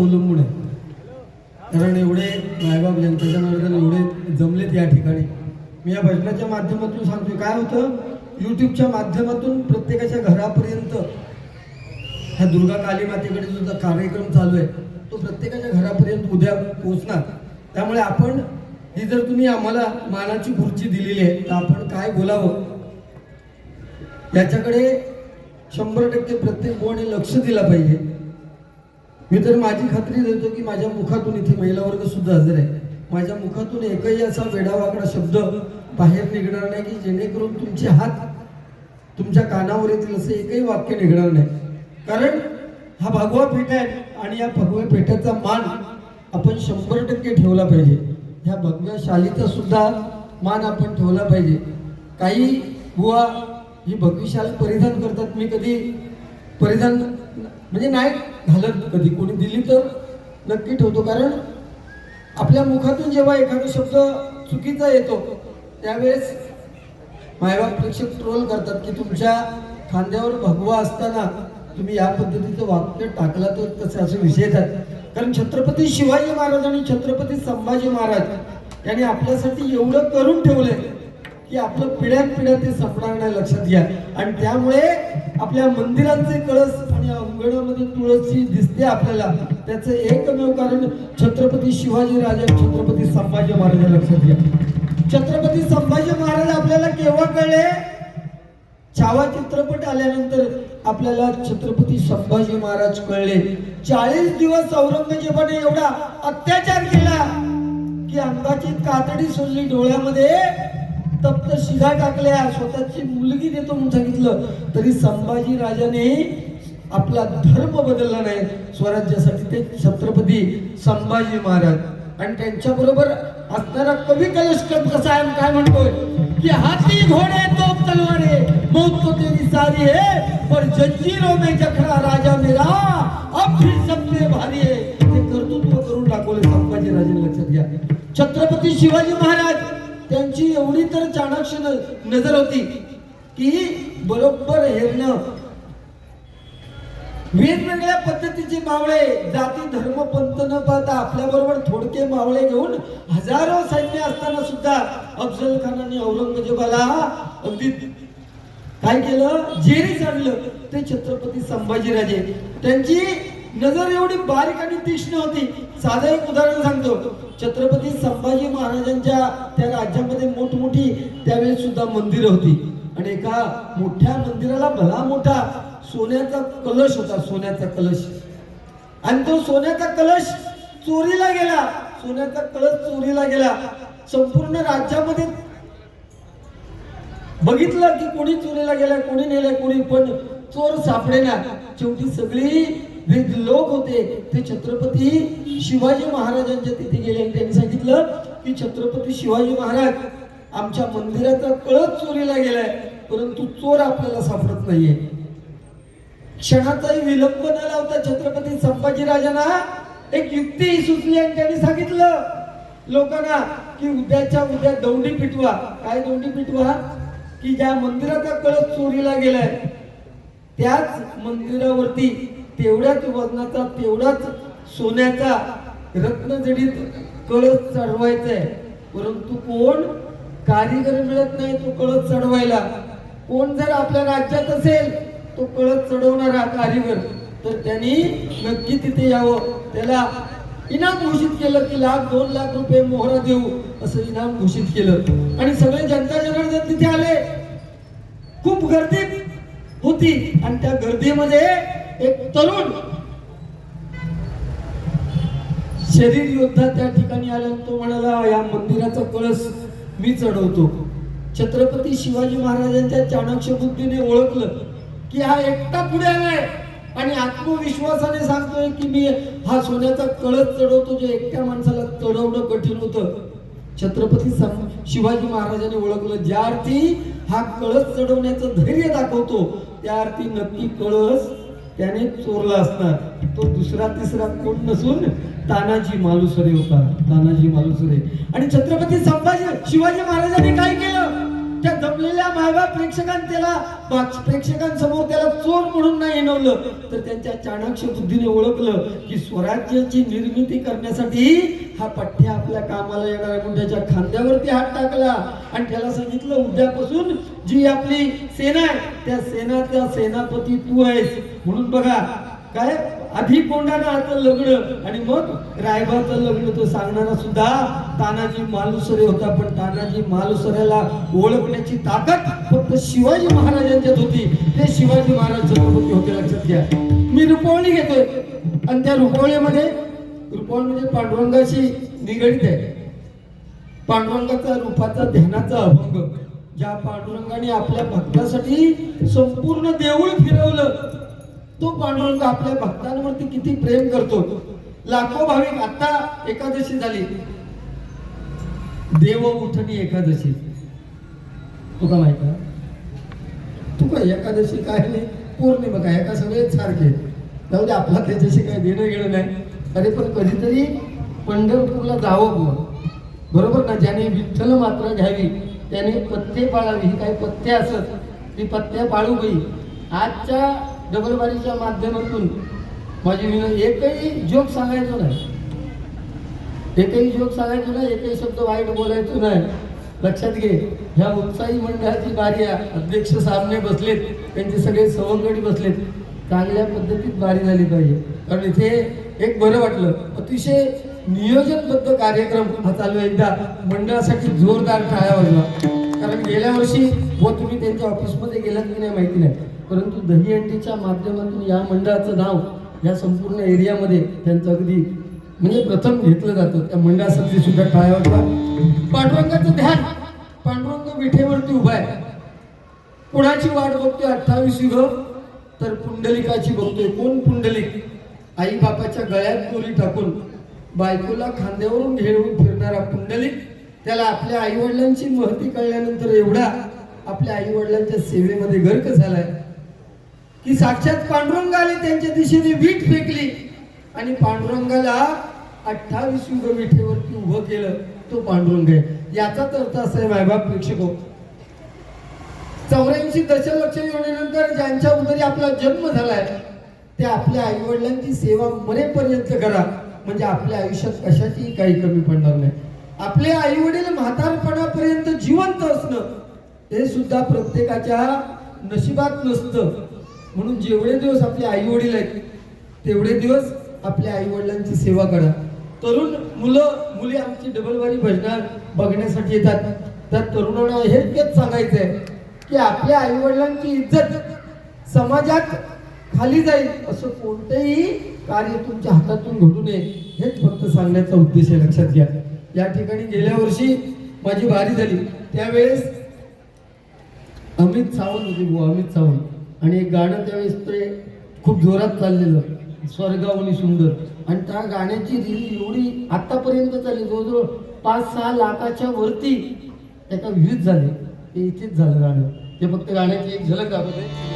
अवलंबून आहे कारण एवढे मायबाप जनतेच्या नावाने एवढे जमलेत या ठिकाणी. मी या भजनाच्या माध्यमातून सांगतोय काय होतं? यूट्यूबच्या माध्यमातून प्रत्येकाच्या घरापर्यंत ह्या दुर्गा काली मातेकडे जो कार्यक्रम चालू आहे तो प्रत्येकाच्या घरापर्यंत उद्या पोहोचणार. त्यामुळे आपण ही जर तुम्ही आम्हाला मानाची खुर्ची दिलेली आहे तर आपण काय बोलावं? याच्याकडे शंभर टक्के प्रत्येक कोणी लक्ष दिलं पाहिजे. मी तर माझी खात्री देतो की माझ्या मुखातून इथे महिला वर्ग सुद्धा हजर आहे. माझ्या मुखातून एकही असा वेडावाकडा शब्द बाहेर निघणार नाही की जेणेकरून तुमचे हात तुमच्या कानावर येतील असं एकही वाक्य निघणार नाही. कारण हा भगवा पेठ आहे आणि या भगव्या पेठाचा मान आपण शंभर टक्के ठेवला पाहिजे. ह्या भगव्या शालीचा सुद्धा मान आपण ठेवला पाहिजे. काही बुवा ही भगवी शाल परिधान करतात. मी कधी परिधान म्हणजे नाही घालत कधी कोणी दिली तर नक्की ठेवतो. कारण आपल्या मुखातून जेव्हा एखादा शब्द चुकीचा येतो त्यावेळेस मायबाप प्रेक्षक ट्रोल करतात की तुमच्या खांद्यावर भगवा असताना तुम्ही या पद्धतीचं वाक्य टाकला तर तसे असे विषय येतात. कारण छत्रपती शिवाजी महाराज आणि छत्रपती संभाजी महाराज यांनी आपल्यासाठी एवढं करून ठेवलंय की आपलं पिढ्यात पिढ्या ते संपणार नाही लक्षात घ्या. आणि त्यामुळे आपल्या मंदिरांचे कळस अंगणामध्ये तुळशी दिसते आपल्याला. त्याचं एकमेव कारण छत्रपती शिवाजी राजा छत्रपती संभाजी महाराज लक्षात घ्या. छत्रपती संभाजी महाराज आपल्याला केव्हा कळले? छावा चित्रपट आल्यानंतर आपल्याला छत्रपती संभाजी महाराज कळले. चाळीस दिवस औरंगजेबाने एवढा अत्याचार केला की अंगाची कातडी सोडली. डोळ्यामध्ये तप्त शिधा टाकल्या. स्वतःची मुलगी देतो म्हणून सांगितलं. तरी संभाजी राजाने आपला धर्म बदलला नाही. स्वराज्यासाठी ते छत्रपती संभाजी महाराज. आणि त्यांच्या बरोबर असणारा कवी कलश कसा आहे काय म्हणतोय? की हाती घोडे तोप तलवारे मौत तो तेरी सारी है पर जंजीरों में जखरा राजा मेरा अब भी सबसे भारी है. ते कर्तृत्व करून दाखवले संभाजी राजे लक्षात घ्या. छत्रपती शिवाजी महाराज त्यांची एवढी तर चाणाक्ष नजर होती की बरोबर हेरणं वेगवेगळ्या पद्धतीचे मावळे जाती धर्म पंत न पाहता आपल्या बरोबर थोडके मावळे घेऊन हजारो सैन्य असताना सुद्धा अफजल खानाने औरंगजेबाला अगदी काय केलं? जेरी आणलं. ते छत्रपती संभाजीराजे. त्यांची नजर एवढी बारीक आणि तीक्ष्ण होती. साधं एक उदाहरण सांगतो. छत्रपती संभाजी महाराजांच्या त्या राज्यामध्ये मोठमोठी त्यावेळेस सुद्धा मंदिरं होती. आणि एका मोठ्या मंदिराला भला मोठा सोन्याचा कलश होता सोन्याचा कलश. आणि तो सोन्याचा कलश चोरीला गेला. सोन्याचा कलश चोरीला गेला. संपूर्ण राज्यामध्ये बघितलं की कोणी चोरीला गेला कोणी नेलाय कोणी पण चोर सापडेना. शेवटी सगळी जे लोक होते. ते छत्रपती शिवाजी महाराजांच्या तिथे गेले आणि त्यांनी सांगितलं की छत्रपती शिवाजी महाराज आमच्या मंदिराचा कळस चोरीला गेलाय परंतु चोर आपल्याला सापडत नाहीये. क्षणाचाही विलंब न लावता छत्रपती संभाजीराजांना एक युक्ती सुचली आणि त्यांनी सांगितलं लोकांना की उद्याच्या उद्या दौंडी पिटवा. काय दौंडी पिटवा? की ज्या मंदिराचा कळस चोरीला गेलाय त्याच मंदिरावरती तेवढ्याच वजनाचा तेवढाच सोन्याचा रत्नजडीत कळस चढवायचा आहे परंतु कोण? कारीगर मिळत नाही तो कळस चढवायला. कोण जर आपल्या राज्यात असेल तो कळस चढवणारा कारीगर. तर त्यांनी नक्की तिथे यावं. त्याला इनाम घोषित केलं की लाख दोन लाख रुपये मोहरा देऊ असं इनाम घोषित केलं. आणि सगळे जनता जनार्दन तिथे आले खूप गर्दी होती. आणि त्या गर्दीमध्ये एक तरुण शरीर योद्धा त्या ठिकाणी आला तो म्हणाला या मंदिराचा कळस मी चढवतो. छत्रपती शिवाजी महाराजांच्या चाणक्य बुद्धीने ओळखलं. की हा एकटा पुढे आलाय. आणि आत्मविश्वासाने सांगतोय की मी हा सोन्याचा कळस चढवतो जे एकट्या माणसाला चढवणं कठीण होतं. छत्रपती शिवाजी महाराजांनी ओळखलं. ज्या अर्थी हा कळस चढवण्याचं धैर्य दाखवतो त्या अर्थी नक्की कळस त्याने चोरला असणार तो दुसरा तिसरा कोण नसून तानाजी मालुसरे होता. तानाजी मालुसरे. आणि छत्रपती संभाजी शिवाजी महाराजांनी काय केलं? त्या दबलेल्या मायबाप प्रेक्षकांनी त्याला प्रेक्षकांसमोर त्याला चोर म्हणून नाही येणवलं. तर त्यांच्या चाणाक्ष बुद्धीने ओळखलं की स्वराज्याची निर्मिती करण्यासाठी हा पठ्या आपल्या कामाला येणाऱ्या मुंड्याच्या खांद्यावरती हात टाकला. आणि त्याला सांगितलं उद्यापासून जी आपली सेना आहे त्या सेनाचा सेनापती तू आहेस. म्हणून बघा काय? आधी कोंडाना आता लग्न आणि मग रायबाचं लग्न तो सांगणारा सुद्धा तानाजी मालुसरे होता पण तानाजी मालुसऱ्याला ओळखण्याची ताकद फक्त शिवाजी महाराजांच्यात होती. ते शिवाजी महाराज छत्रपती होते लक्षात घ्या. मी रुपवणी घेतोय. आणि त्या रुपवणीमध्ये रुपवण म्हणजे पांडुरंगाशी निगडीत आहे. पांडुरंगाचा रूपाचा ध्यानाचा अभंग ज्या पांडुरंगाने आपल्या भक्तासाठी संपूर्ण देऊळ फिरवलं तो पांडुरंग आपल्या भक्तांवरती किती प्रेम करतो. लाखो भाविक आता एकादशी झाली. देव उठणी एकादशी. तुका माहीत तुका तू काय एकादशी काय नाही. पौर्णिमा काय? एका सगळे सारखे. जाऊ दे आपला त्याच्याशी काय देणं घेणं नाही. अरे पण कधीतरी पंढरपूरला जावं बुवा. बरोबर ना? ज्याने विठ्ठल मात्र घ्यावी त्याने पत्ते पाळावी. ही काही पत्ते असत. ती पत्ते पाळू गई आजच्या डबलबारीच्या माध्यमातून माझी विनंती एकही जोक सांगायचो नाही. एकही जोक सांगायचो नाही एकही शब्द वाईट बोलायचो नाही. लक्षात घे ह्या उत्साही मंडळाची बारी अध्यक्ष सामने बसलेत त्यांचे सगळे सवंगडी बसलेत. चांगल्या पद्धतीत बारी झाली पाहिजे. कारण इथे एक बरं वाटलं अतिशय नियोजनबद्ध कार्यक्रम हा चालू एकदा मंडळासाठी जोरदार टाळ्या वाजवा. कारण गेल्या वर्षी व तुम्ही त्यांच्या ऑफिसमध्ये गेलात की नाही माहिती नाही. परंतु दहीहंडीच्या माध्यमातून या मंडळाचं नाव या संपूर्ण एरियामध्ये त्यांचं अगदी म्हणजे प्रथम घेतलं जातं. त्या मंडळासाठी सुद्धा टाळ्या पांडुरंगाचं ध्यान पांडुरंग विठेवरती उभा आहे. कुणाची वाट बघतोय अठ्ठावीस युग? तर पुंडलिकाची बघतोय कोण पुंडलिक? आई बापाच्या गळ्यात दोरी टाकून बायकोला खांद्यावरून घेऊन फिरणारा पुंडलिक त्याला आपल्या आई वडिलांची महती कळल्यानंतर एवढा आपल्या आई वडिलांच्या सेवेमध्ये गर्क झालाय. की साक्षात पांडुरंगाने त्यांच्या दिशेने वीट फेकली. आणि पांडुरंगाला अठ्ठावीस युग विठेवरती उभं केलं तो पांडुरंग आहे. याचाच अर्थ असा आहे मायबाप प्रेक्षको हो. चौऱ्याऐंशी दशलक्ष योजनेनंतर ज्यांच्या उदरी आपला जन्म झालाय ते आपल्या आई वडिलांची सेवा मरेपर्यंत करा. म्हणजे आपल्या आयुष्यात कशाची काही कमी पडणार नाही. आपले आई वडील म्हातारपणापर्यंत जिवंत असणं हे सुद्धा प्रत्येकाच्या नशिबात नसतं. म्हणून जेवढे दिवस आपले आई वडील आहेत तेवढे दिवस आपल्या आई वडिलांची सेवा करा. तरुण मुलं मुली आमची डबलवारी भजनार बघण्यासाठी येतात. त्या तरुणांना हेच तेच सांगायचं आहे की आपल्या आई वडिलांची इज्जत समाजात खाली जाईल असं कोणतंही कार्य तुमच्या हातातून घडू नये हेच फक्त सांगण्याचा उद्देश आहे. लक्षात घ्या. या ठिकाणी गेल्या वर्षी माझी बारी झाली. त्यावेळेस अमित सावंत होते अमित सावंत. आणि एक गाणं त्यावेळेस ते खूप जोरात चाललेलं स्वर्गावनी सुंदर. आणि त्या गाण्याची रील एवढी आत्तापर्यंत चालली जवळजवळ पाच सहा लाखाच्या वरती त्याचा व्ह्यूज झाले. ते इथेच झालं गाणं. ते फक्त गाण्याची एक झलक दाखवते.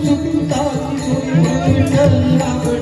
Thank you.